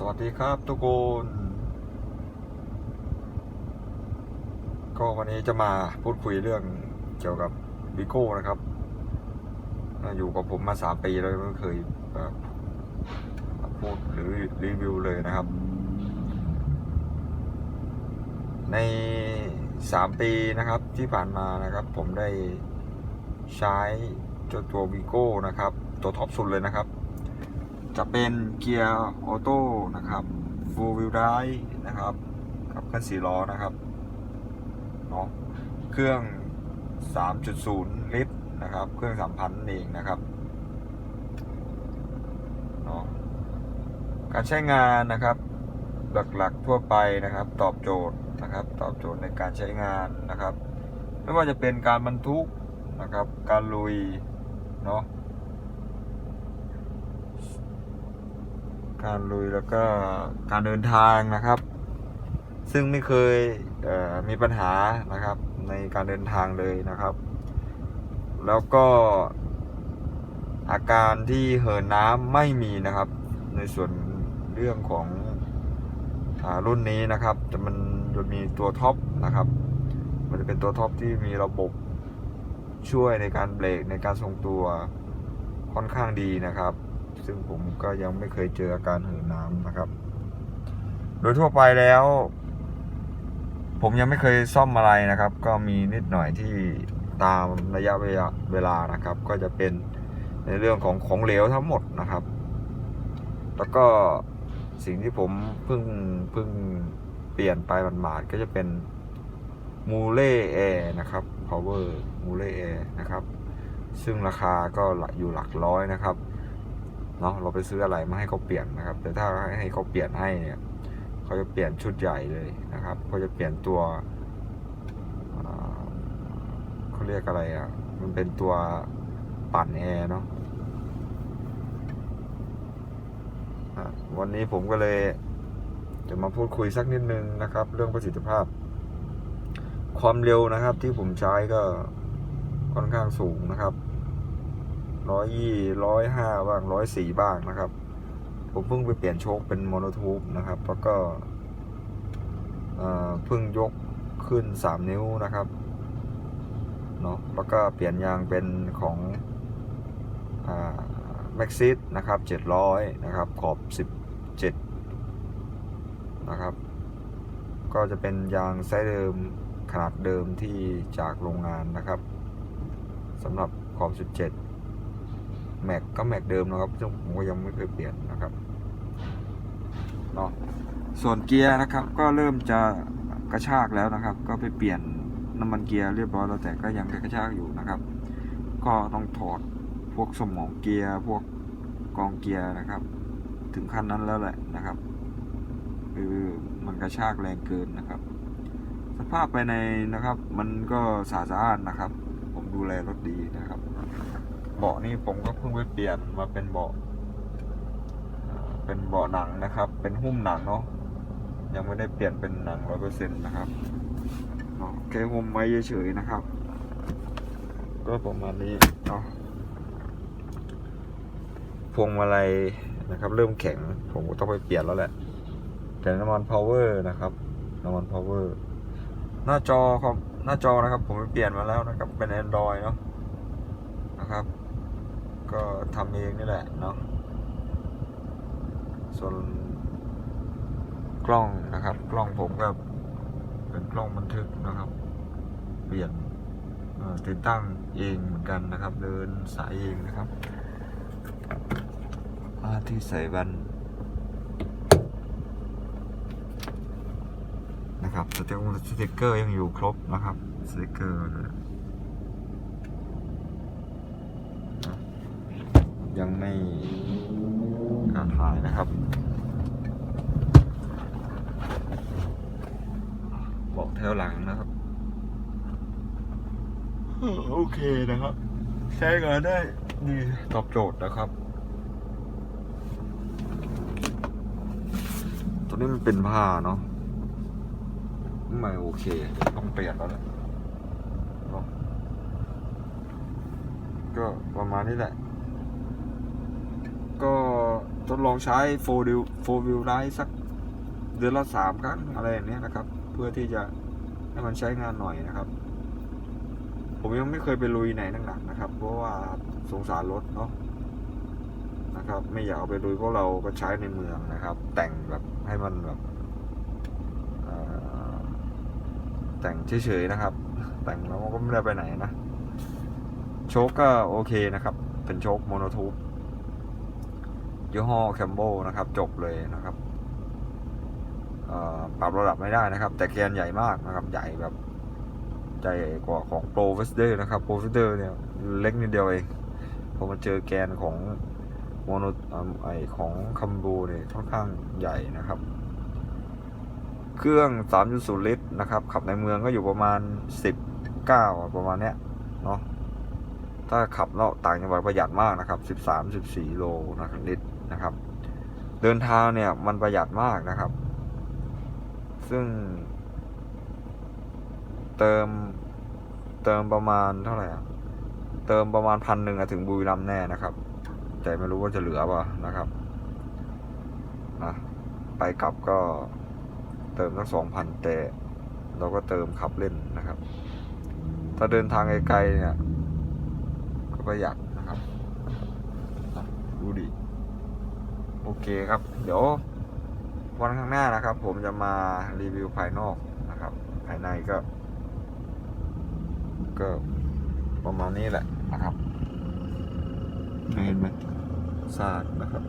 สวัสดีครับทุกคนก็วันนี้จะมาพูดคุยเรื่องเกี่ยวกับวิโก้นะครับ อยู่กับผมมาสามปีแล้วไม่เคยพูดหรือรีวิวเลยนะครับ ในสามปีนะครับที่ผ่านมานะครับ ผมได้ใช้จตัววิโก้นะครับ ตัวท็อปสุดเลยนะครับ จะเป็นเกียร์ออโต้นะครับ full wheel drive นะครับกับเครื่องสี่ล้อนะครับเนาะเครื่อง 3.0 ลิตรนะครับ เครื่อง3,000นั่นเองนะครับเนาะการใช้งานนะครับหลักๆทั่วไปนะครับ ตอบโจทย์นะครับ ตอบโจทย์ในการใช้งานนะครับ ไม่ว่าจะเป็นการบรรทุกนะครับ การลุยเนาะ การลุยแล้วก็การเดินทางนะครับ ซึ่งไม่เคยเมีปัญหานะครับในการเดินทางเลยนะครับ แล้วก็อาการที่เหินน้ำไม่มีนะครับ ในส่วนเรื่องของอรุ่นนี้นะครับจะมันจะมีตัวท็อปนะครับ มันจะเป็นตัวท็อปที่มีระบบช่วยในการเบรกในการทรงตัวค่อนข้างดีนะครับ ซึ่งผมก็ยังไม่เคยเจออาการเหินน้ำนะครับ โดยทั่วไปแล้ว ผมยังไม่เคยซ่อมอะไรนะครับ ก็มีนิดหน่อยที่ตามระยะเวลานะครับ ก็จะเป็นในเรื่องของของเหลวทั้งหมดนะครับ แล้วก็สิ่งที่ผมเพิ่งเพิ่งเปลี่ยนไปหมาดๆก็จะเป็นมูเล่แอร์นะครับ power มูเล่แอร์นะครับ ซึ่งราคาก็อยู่หลักร้อยนะครับ เนาะเราไปซื้ออะไรมาให้เขาเปลี่ยนนะครับ แต่ถ้าให้เขาเปลี่ยนให้เนี่ยเขาจะเปลี่ยนชุดใหญ่เลยนะครับเขาจะเปลี่ยนตัวเขาเรียกอะไรอะมันเป็นตัวปั่นแอร์เนาะวันนี้ผมก็เลยจะมาพูดคุยสักนิดนึงนะครับ เรื่องประสิทธิภาพ ความเร็วนะครับที่ผมใช้ก็ค่อนข้างสูงนะครับ ร้อยยี่ร้อยห้าบ้างร้อยสี่บ้างนะครับ ผมเพิ่งไปเปลี่ยนโชคเป็นโมโนทูบนะครับ แล้วก็เพิ่งยกขึ้นสามนิ้วนะครับเนาะแล้วก็เปลี่ยนยางเป็นของแม็กซิสนะครับเจ็ดร้อยนะครับ ขอบสิบเจ็ดนะครับ ก็จะเป็นยางไซส์เดิมขนาดเดิมที่จากโรงงานนะครับสำหรับขอบ 17 แม็กก็แม็กเดิมนะครับซึ่งผมก็ยังไม่เคยเปลี่ยนนะครับเนาะส่วนเกียร์นะครับ ก็เริ่มจะกระชากแล้วนะครับ ก็ไปเปลี่ยนน้ำมันเกียร์เรียบร้อยแล้วแต่ก็ยังกระชากอยู่นะครับ ก็ต้องถอดพวกสมองเกียร์พวกกองเกียร์นะครับ ถึงขั้นนั้นแล้วแหละนะครับคือมันกระชากแรงเกินนะครับ สภาพภายในนะครับ มันก็สะอาดนะครับ ผมดูแลรถดีนะครับ เบาะนี่ผมก็เพิ่งไปเปลี่ยนมาเป็นเบาะเป็นเบาะหนังนะครับ เป็นหุ้มหนังเนาะยังไม่ได้เปลี่ยนเป็นหนังร้อยเปอร์เซ็นต์นะครับเนาะแค่หุ้มไว้เฉยๆนะครับ ก็ประมาณนี้เนาะพวงมาลัยนะครับ เริ่มแข็งผมก็ต้องไปเปลี่ยนแล้วแหละแต่น้ำมันพาวเวอร์นะครับน้ำมันพาวเวอร์หน้าจอครับหน้าจอนะครับ ผมไปเปลี่ยนมาแล้วนะครับเป็น Android เนาะนะครับ ก็ทำเองนี่แหละเนาะส่วนกล้องนะครับ กล้องผมก็เป็นกล้องบันทึกนะครับ เปลี่ยนติดตั้งเองเหมือนกันนะครับ เดินสายเองนะครับที่ใส่บันนะครับสติกสติ๊กเกอร์ยังอยู่ครบนะครับสติ๊กเกอร์เล ยยังไม่การถ่ายนะครับ บอกแถวหลังนะครับเออโอเคนะครับ ใช้งานได้ดีตอบโจทย์นะครับ ตัวนี้มันเป็นผ้าเนาะไม่โอเค ต้องเปลี่ยนแล้วแหละเนาะก็ประมาณนี้แหละก็ ทดลองใช้โฟวิวโฟวิวไลท์สักเดือนละสามครั้งอะไรอย่างเนี้ยนะครับ เพื่อที่จะให้มันใช้งานหน่อยนะครับ ผมยังไม่เคยไปลุยไหนหนักๆนะครับ เพราะว่าสงสารรถเนาะนะครับ ไม่อยากเอาไปลุยเพราะเราก็ใช้ในเมืองนะครับ แต่งแบบให้มันแบบแต่งเฉยๆนะครับ แต่งแล้วก็ไม่ได้ไปไหนนะ โชคก็โอเคนะครับ เป็นโชคโมโนทูบ ยี่ห้อแคมโบนะครับ จบเลยนะครับปรับระดับไม่ได้นะครับ แต่แกนใหญ่มากนะครับ ใหญ่แบบใหญ่กว่าของโปรเวสเดอร์นะครับโปรเวสเดอร์เนี่ยเล็กนิดเดียวเองพอมาเจอแกนของโมโนไอของคัมโบเนี่ยค่อนข้างใหญ่นะครับ เครื่อง 3.0 ลิตรนะครับ ขับในเมืองก็อยู่ประมาณ 19 ประมาณเนี้ยเนาะถ้าขับนอกต่างจังหวัดประหยัดมากนะครับ 13 14 โลนะครับลิตร นะครับ เดินทางเนี่ยมันประหยัดมากนะครับ ซึ่ง เติมเติมประมาณเท่าไหร่อะเติมประมาณพันหนึ่งถึงบุรีรัมย์แน่นะครับ แต่ไม่รู้ว่าจะเหลือป่ะนะครับนะไปกลับก็เติมสักสองพันแต่เราก็เติมขับเล่นนะครับ ถ้าเดินทางไกลๆเนี่ยก็ประหยัดนะครับ ดูดิ โอเคครับ เดี๋ยววันข้างหน้านะครับ ผมจะมารีวิวภายนอกนะครับ ภายในก็ ก็ประมาณนี้แหละนะครับเห็นไหมซากนะครับ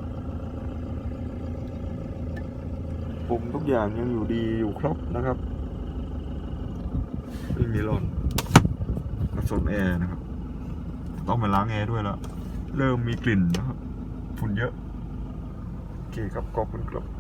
ปุ่มทุกอย่างยังอยู่ดีอยู่ครบนะครับไม่มีหล่นกระสมแอร์นะครับ ต้องไปล้างแอร์ด้วยแล้ว เริ่มมีกลิ่นนะครับฝุ่นเยอะ โอคครับขอบคุณครับ